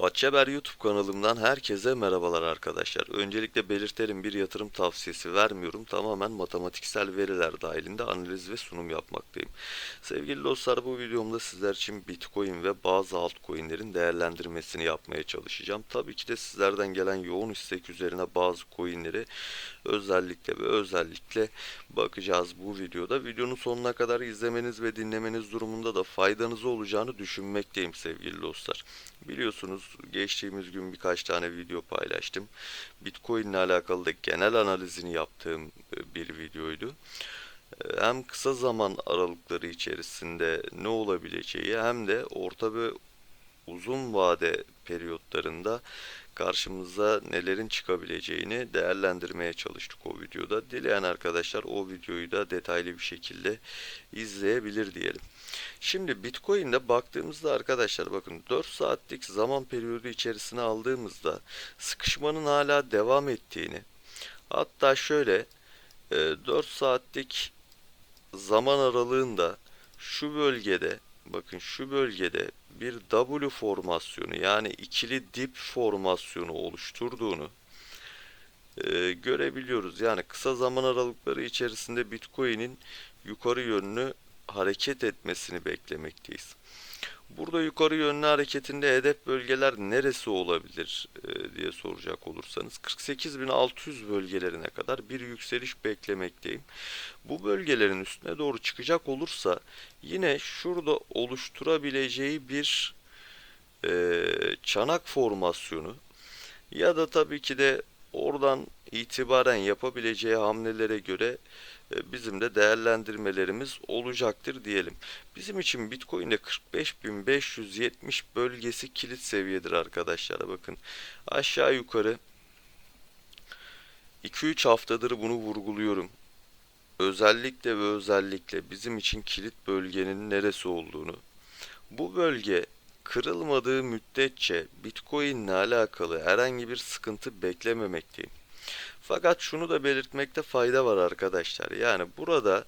Fuat Çeber YouTube kanalımdan herkese merhabalar arkadaşlar. Öncelikle belirtelim bir yatırım tavsiyesi vermiyorum. Tamamen matematiksel veriler dahilinde analiz ve sunum yapmaktayım. Sevgili dostlar bu videomda sizler için Bitcoin ve bazı altcoin'lerin değerlendirmesini yapmaya çalışacağım. Tabii ki de sizlerden gelen yoğun istek üzerine bazı coin'leri özellikle ve özellikle bakacağız bu videoda. Videonun sonuna kadar izlemeniz ve dinlemeniz durumunda da faydanız olacağını düşünmekteyim sevgili dostlar. Biliyorsunuz geçtiğimiz gün birkaç tane video paylaştım. Bitcoin ile alakalı da genel analizini yaptığım e, bir videoydu. E, Hem kısa zaman aralıkları içerisinde ne olabileceği hem de orta ve uzun vade periyotlarında karşımıza nelerin çıkabileceğini değerlendirmeye çalıştık o videoda. Dileyen arkadaşlar o videoyu da detaylı bir şekilde izleyebilir diyelim. Şimdi Bitcoin'de baktığımızda arkadaşlar bakın 4 saatlik zaman periyodu içerisine aldığımızda sıkışmanın hala devam ettiğini hatta şöyle e, 4 saatlik zaman aralığında şu bölgede bakın şu bölgede bir W formasyonu yani ikili dip formasyonu oluşturduğunu e, görebiliyoruz. Yani kısa zaman aralıkları içerisinde Bitcoin'in yukarı yönlü hareket etmesini beklemekteyiz. Burada yukarı yönlü hareketinde hedef bölgeler neresi olabilir e, diye soracak olursanız 48.600 bölgelerine kadar bir yükseliş beklemekteyim. Bu bölgelerin üstüne doğru çıkacak olursa yine şurada oluşturabileceği bir e, çanak formasyonu ya da tabii ki de oradan itibaren yapabileceği hamlelere göre e, bizim de değerlendirmelerimiz olacaktır diyelim. Bizim için Bitcoin'de 45.570 bölgesi kilit seviyedir arkadaşlar. Bakın aşağı yukarı 2-3 haftadır bunu vurguluyorum. Özellikle ve özellikle bizim için kilit bölgenin neresi olduğunu. Bu bölge kırılmadığı müddetçe Bitcoin ile alakalı herhangi bir sıkıntı beklememekteyim. Fakat şunu da belirtmekte fayda var arkadaşlar. Yani burada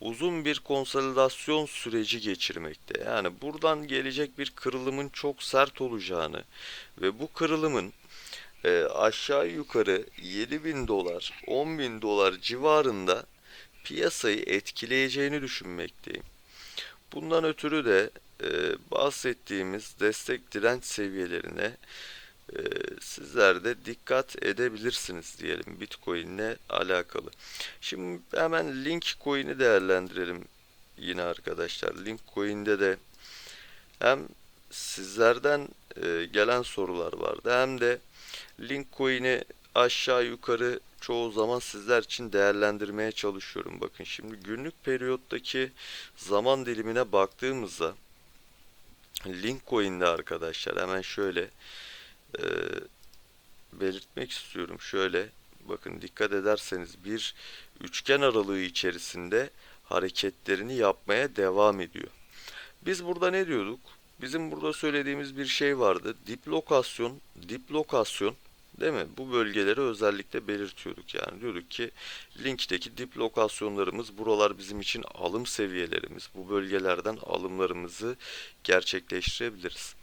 uzun bir konsolidasyon süreci geçirmekte. Yani buradan gelecek bir kırılımın çok sert olacağını ve bu kırılımın e, aşağı yukarı 7000 dolar, 10.000 dolar civarında piyasayı etkileyeceğini düşünmekteyim. Bundan ötürü de e, bahsettiğimiz destek direnç seviyelerine e, sizler de dikkat edebilirsiniz diyelim Bitcoin ile alakalı. Şimdi hemen Link Coin'i değerlendirelim yine arkadaşlar. Link Coin'de de hem sizlerden e, gelen sorular vardı hem de Link Coin'i aşağı yukarı çoğu zaman sizler için değerlendirmeye çalışıyorum. Bakın şimdi günlük periyottaki zaman dilimine baktığımızda Linkcoin'de arkadaşlar hemen şöyle e, belirtmek istiyorum. Şöyle bakın dikkat ederseniz bir üçgen aralığı içerisinde hareketlerini yapmaya devam ediyor. Biz burada ne diyorduk? Bizim burada söylediğimiz bir şey vardı. Diplokasyon, diplokasyon değil mi? Bu bölgeleri özellikle belirtiyorduk yani. Diyorduk ki linkteki diplokasyonlarımız buralar bizim için alım seviyelerimiz. Bu bölgelerden alımlarımızı gerçekleştirebiliriz.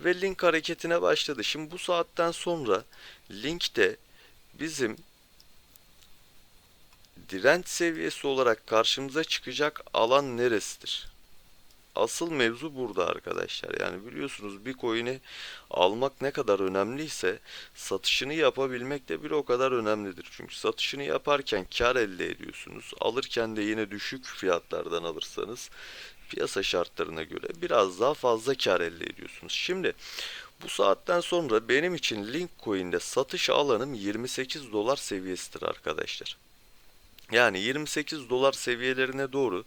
Ve link hareketine başladı. Şimdi bu saatten sonra linkte bizim direnç seviyesi olarak karşımıza çıkacak alan neresidir? Asıl mevzu burada arkadaşlar. Yani biliyorsunuz bir coin'i almak ne kadar önemliyse satışını yapabilmek de bir o kadar önemlidir. Çünkü satışını yaparken kar elde ediyorsunuz. Alırken de yine düşük fiyatlardan alırsanız piyasa şartlarına göre biraz daha fazla kar elde ediyorsunuz. Şimdi bu saatten sonra benim için Link Coin'de satış alanım 28 dolar seviyesidir arkadaşlar. Yani 28 dolar seviyelerine doğru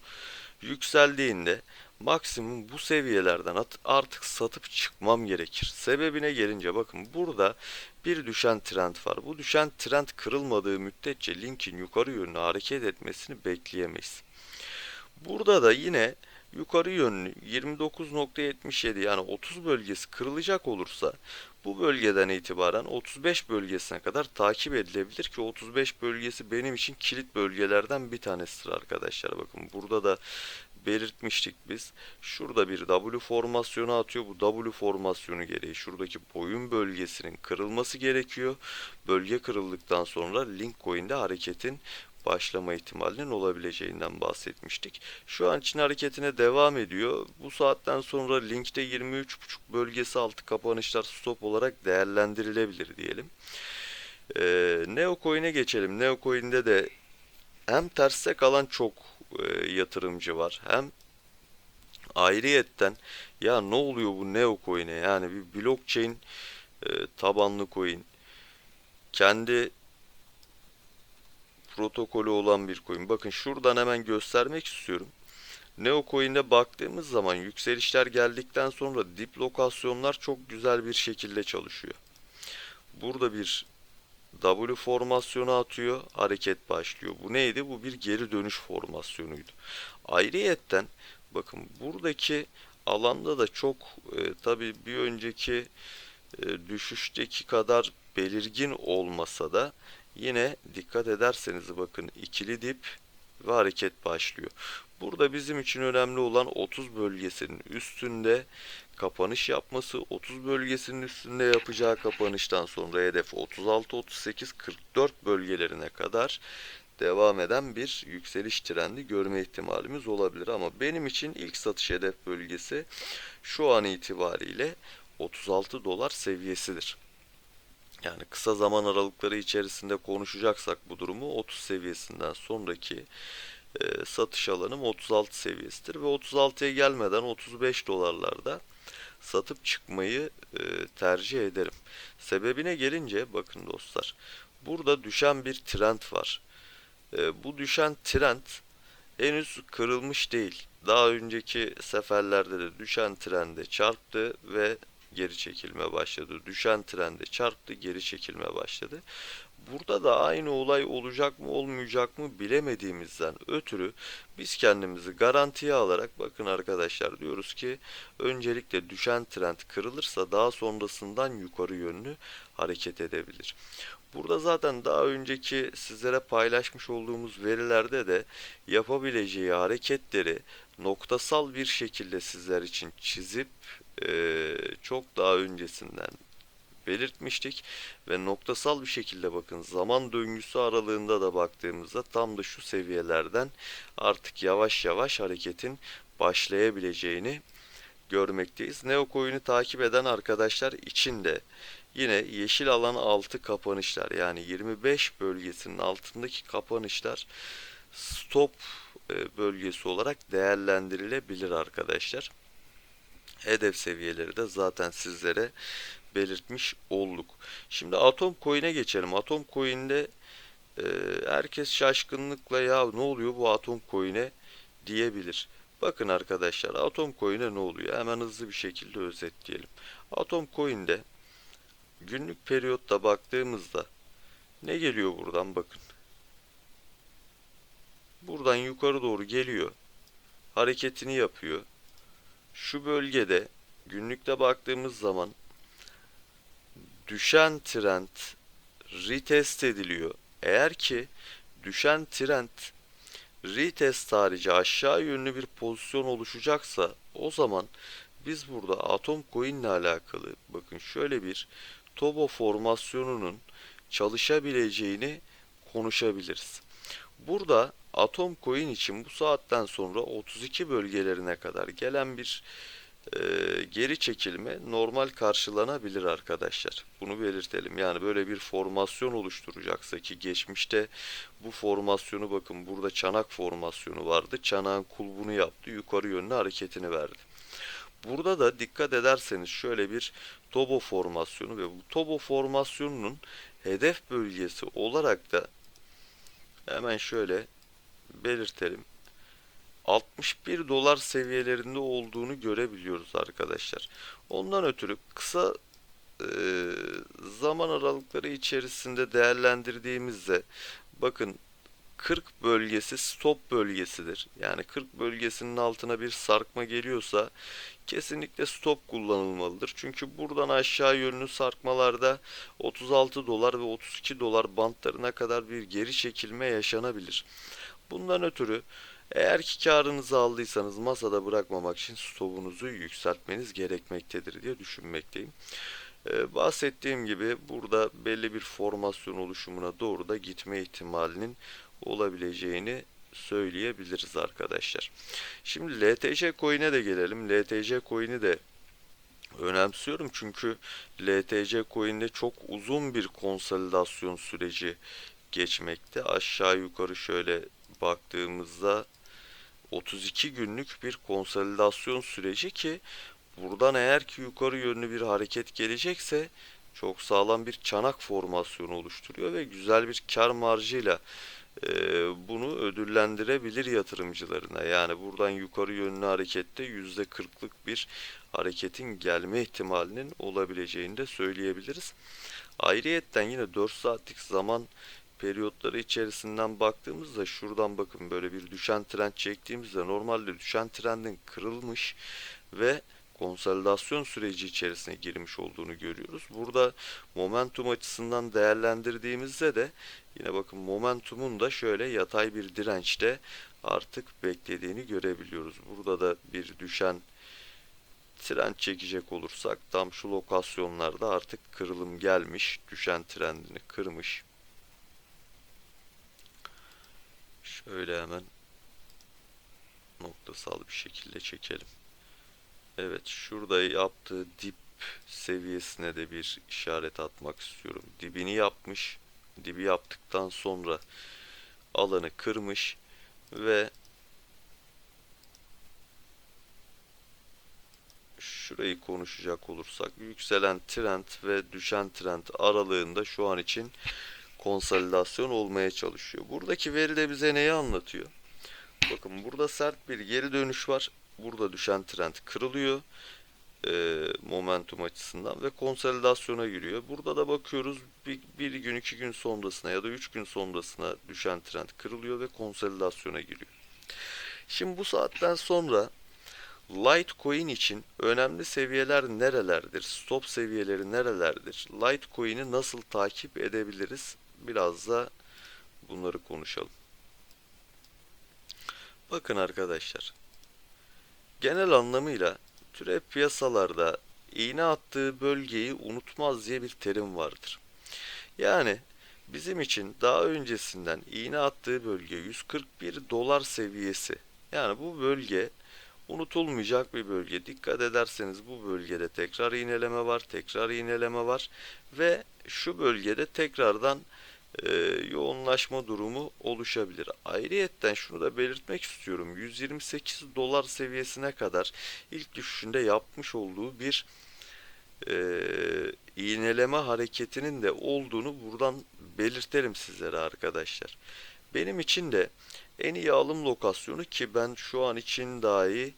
yükseldiğinde maksimum bu seviyelerden artık satıp çıkmam gerekir. Sebebine gelince bakın burada bir düşen trend var. Bu düşen trend kırılmadığı müddetçe linkin yukarı yönlü hareket etmesini bekleyemeyiz. Burada da yine yukarı yönlü 29.77 yani 30 bölgesi kırılacak olursa bu bölgeden itibaren 35 bölgesine kadar takip edilebilir ki 35 bölgesi benim için kilit bölgelerden bir tanesidir arkadaşlar. Bakın burada da belirtmiştik biz. Şurada bir W formasyonu atıyor. Bu W formasyonu gereği şuradaki boyun bölgesinin kırılması gerekiyor. Bölge kırıldıktan sonra link coin'de hareketin başlama ihtimalinin olabileceğinden bahsetmiştik. Şu an için hareketine devam ediyor. Bu saatten sonra linkte 23.5 bölgesi altı kapanışlar stop olarak değerlendirilebilir diyelim. Ee, Neocoin'e geçelim. Neocoin'de de hem terste kalan çok e, yatırımcı var. Hem ayrıyetten ya ne oluyor bu Neocoin'e? Yani bir blockchain e, tabanlı coin kendi protokolü olan bir coin. Bakın şuradan hemen göstermek istiyorum. Neocoin'e baktığımız zaman yükselişler geldikten sonra dip lokasyonlar çok güzel bir şekilde çalışıyor. Burada bir W formasyonu atıyor, hareket başlıyor. Bu neydi? Bu bir geri dönüş formasyonuydu. Ayrıyetten bakın buradaki alanda da çok e, tabii bir önceki e, düşüşteki kadar belirgin olmasa da yine dikkat ederseniz bakın ikili dip ve hareket başlıyor. Burada bizim için önemli olan 30 bölgesinin üstünde kapanış yapması 30 bölgesinin üstünde yapacağı kapanıştan sonra hedef 36 38 44 bölgelerine kadar devam eden bir yükseliş trendi görme ihtimalimiz olabilir ama benim için ilk satış hedef bölgesi şu an itibariyle 36 dolar seviyesidir. Yani kısa zaman aralıkları içerisinde konuşacaksak bu durumu 30 seviyesinden sonraki e, satış alanım 36 seviyesidir ve 36'ya gelmeden 35 dolarlarda satıp çıkmayı e, tercih ederim. Sebebine gelince bakın dostlar burada düşen bir trend var. E, bu düşen trend henüz kırılmış değil. Daha önceki seferlerde de düşen trende çarptı ve geri çekilme başladı. Düşen trende çarptı, geri çekilme başladı. Burada da aynı olay olacak mı olmayacak mı bilemediğimizden ötürü biz kendimizi garantiye alarak bakın arkadaşlar diyoruz ki öncelikle düşen trend kırılırsa daha sonrasından yukarı yönlü hareket edebilir. Burada zaten daha önceki sizlere paylaşmış olduğumuz verilerde de yapabileceği hareketleri noktasal bir şekilde sizler için çizip eee, çok daha öncesinden belirtmiştik ve noktasal bir şekilde bakın zaman döngüsü aralığında da baktığımızda tam da şu seviyelerden artık yavaş yavaş hareketin başlayabileceğini görmekteyiz. Neocoin'i takip eden arkadaşlar için de yine yeşil alan altı kapanışlar yani 25 bölgesinin altındaki kapanışlar stop e, bölgesi olarak değerlendirilebilir arkadaşlar. Hedef seviyeleri de zaten sizlere belirtmiş olduk. Şimdi Atom Coin'e geçelim. Atom Coin'de e, herkes şaşkınlıkla ya ne oluyor bu Atom Coin'e diyebilir. Bakın arkadaşlar Atom Coin'e ne oluyor? Hemen hızlı bir şekilde özetleyelim. Atom Coin'de günlük periyotta baktığımızda ne geliyor buradan bakın. Buradan yukarı doğru geliyor. Hareketini yapıyor. Şu bölgede günlükte baktığımız zaman düşen trend retest ediliyor. Eğer ki düşen trend retest harici aşağı yönlü bir pozisyon oluşacaksa o zaman biz burada Atom Coin ile alakalı bakın şöyle bir Tobo formasyonunun çalışabileceğini konuşabiliriz. Burada Atom Coin için bu saatten sonra 32 bölgelerine kadar gelen bir e, geri çekilme normal karşılanabilir arkadaşlar. Bunu belirtelim. Yani böyle bir formasyon oluşturacaksa ki geçmişte bu formasyonu bakın burada çanak formasyonu vardı. Çanağın kulbunu yaptı. Yukarı yönlü hareketini verdi. Burada da dikkat ederseniz şöyle bir Tobo formasyonu ve bu Tobo formasyonunun hedef bölgesi olarak da hemen şöyle belirtelim. 61 dolar seviyelerinde olduğunu görebiliyoruz arkadaşlar. Ondan ötürü kısa e, zaman aralıkları içerisinde değerlendirdiğimizde bakın 40 bölgesi stop bölgesidir. Yani 40 bölgesinin altına bir sarkma geliyorsa kesinlikle stop kullanılmalıdır. Çünkü buradan aşağı yönlü sarkmalarda 36 dolar ve 32 dolar bantlarına kadar bir geri çekilme yaşanabilir. Bundan ötürü Eğer ki karınızı aldıysanız masada bırakmamak için stopunuzu yükseltmeniz gerekmektedir diye düşünmekteyim. Ee, bahsettiğim gibi burada belli bir formasyon oluşumuna doğru da gitme ihtimalinin olabileceğini söyleyebiliriz arkadaşlar. Şimdi LTC coin'e de gelelim. LTC coin'i de önemsiyorum çünkü LTC coin'de çok uzun bir konsolidasyon süreci geçmekte. Aşağı yukarı şöyle baktığımızda 32 günlük bir konsolidasyon süreci ki buradan eğer ki yukarı yönlü bir hareket gelecekse çok sağlam bir çanak formasyonu oluşturuyor ve güzel bir kar marjıyla bunu ödüllendirebilir yatırımcılarına. Yani buradan yukarı yönlü harekette %40'lık bir hareketin gelme ihtimalinin olabileceğini de söyleyebiliriz. Ayrıyetten yine 4 saatlik zaman periyotları içerisinden baktığımızda şuradan bakın böyle bir düşen trend çektiğimizde normalde düşen trendin kırılmış ve konsolidasyon süreci içerisine girmiş olduğunu görüyoruz. Burada momentum açısından değerlendirdiğimizde de yine bakın momentumun da şöyle yatay bir dirençte artık beklediğini görebiliyoruz. Burada da bir düşen trend çekecek olursak tam şu lokasyonlarda artık kırılım gelmiş. Düşen trendini kırmış. Şöyle hemen noktasal bir şekilde çekelim. Evet şurada yaptığı dip seviyesine de bir işaret atmak istiyorum. Dibini yapmış. Dibi yaptıktan sonra alanı kırmış ve şurayı konuşacak olursak yükselen trend ve düşen trend aralığında şu an için konsolidasyon olmaya çalışıyor. Buradaki veri de bize neyi anlatıyor? Bakın burada sert bir geri dönüş var. Burada düşen trend kırılıyor. E, momentum açısından ve konsolidasyona giriyor. Burada da bakıyoruz bir, bir gün iki gün sonrasına ya da üç gün sonrasına düşen trend kırılıyor ve konsolidasyona giriyor. Şimdi bu saatten sonra Litecoin için önemli seviyeler nerelerdir? Stop seviyeleri nerelerdir? Litecoin'i nasıl takip edebiliriz? Biraz da bunları konuşalım. Bakın arkadaşlar. Genel anlamıyla türev piyasalarda iğne attığı bölgeyi unutmaz diye bir terim vardır. Yani bizim için daha öncesinden iğne attığı bölge 141 dolar seviyesi. Yani bu bölge unutulmayacak bir bölge. Dikkat ederseniz bu bölgede tekrar iğneleme var, tekrar iğneleme var ve şu bölgede tekrardan e, yoğunlaşma durumu oluşabilir. Ayrıyetten şunu da belirtmek istiyorum. 128 dolar seviyesine kadar ilk düşüşünde yapmış olduğu bir e, iğneleme hareketinin de olduğunu buradan belirtelim sizlere arkadaşlar. Benim için de en iyi alım lokasyonu ki ben şu an için dahi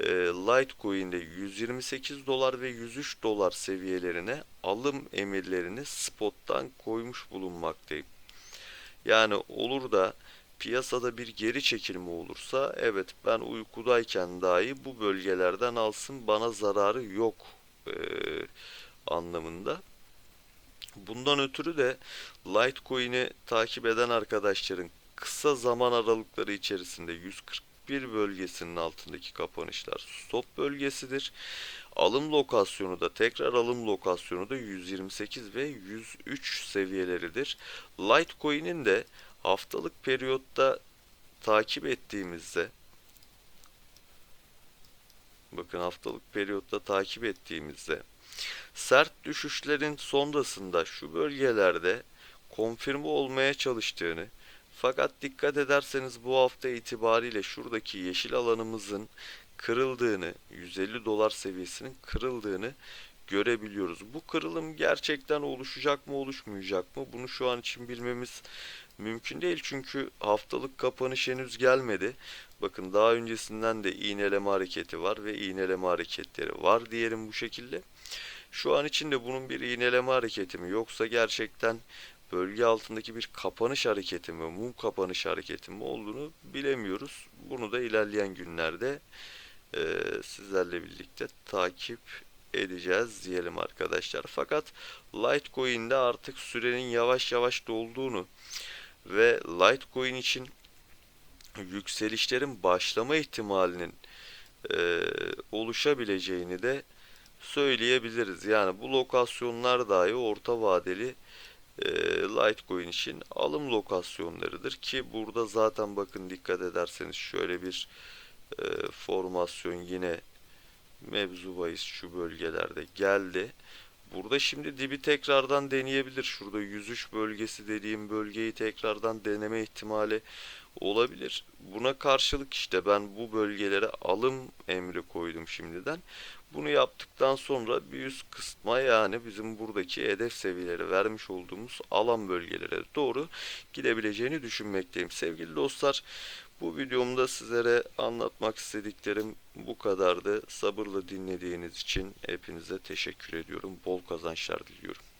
e, Litecoin'de 128 dolar ve 103 dolar seviyelerine alım emirlerini spottan koymuş bulunmaktayım. Yani olur da piyasada bir geri çekilme olursa evet ben uykudayken dahi bu bölgelerden alsın bana zararı yok e, anlamında. Bundan ötürü de Litecoin'i takip eden arkadaşların kısa zaman aralıkları içerisinde 141 bölgesinin altındaki kapanışlar stop bölgesidir. Alım lokasyonu da tekrar alım lokasyonu da 128 ve 103 seviyeleridir. Litecoin'in de haftalık periyotta takip ettiğimizde bakın haftalık periyotta takip ettiğimizde sert düşüşlerin sonrasında şu bölgelerde konfirme olmaya çalıştığını fakat dikkat ederseniz bu hafta itibariyle şuradaki yeşil alanımızın kırıldığını, 150 dolar seviyesinin kırıldığını görebiliyoruz. Bu kırılım gerçekten oluşacak mı oluşmayacak mı? Bunu şu an için bilmemiz mümkün değil çünkü haftalık kapanış henüz gelmedi. Bakın daha öncesinden de iğneleme hareketi var ve iğneleme hareketleri var diyelim bu şekilde. Şu an için de bunun bir iğneleme hareketi mi yoksa gerçekten bölge altındaki bir kapanış hareketi mi, mum kapanış hareketi mi olduğunu bilemiyoruz. Bunu da ilerleyen günlerde e, sizlerle birlikte takip edeceğiz diyelim arkadaşlar. Fakat Litecoin'de artık sürenin yavaş yavaş dolduğunu ve Litecoin için yükselişlerin başlama ihtimalinin e, oluşabileceğini de söyleyebiliriz. Yani bu lokasyonlar dahi orta vadeli e, Litecoin için alım lokasyonlarıdır ki burada zaten bakın dikkat ederseniz şöyle bir e, formasyon yine mevzu bahis şu bölgelerde geldi. Burada şimdi dibi tekrardan deneyebilir. Şurada 103 bölgesi dediğim bölgeyi tekrardan deneme ihtimali olabilir. Buna karşılık işte ben bu bölgelere alım emri koydum şimdiden. Bunu yaptıktan sonra bir üst kısma yani bizim buradaki hedef seviyeleri vermiş olduğumuz alan bölgelere doğru gidebileceğini düşünmekteyim. Sevgili dostlar bu videomda sizlere anlatmak istediklerim bu kadardı. Sabırla dinlediğiniz için hepinize teşekkür ediyorum. Bol kazançlar diliyorum.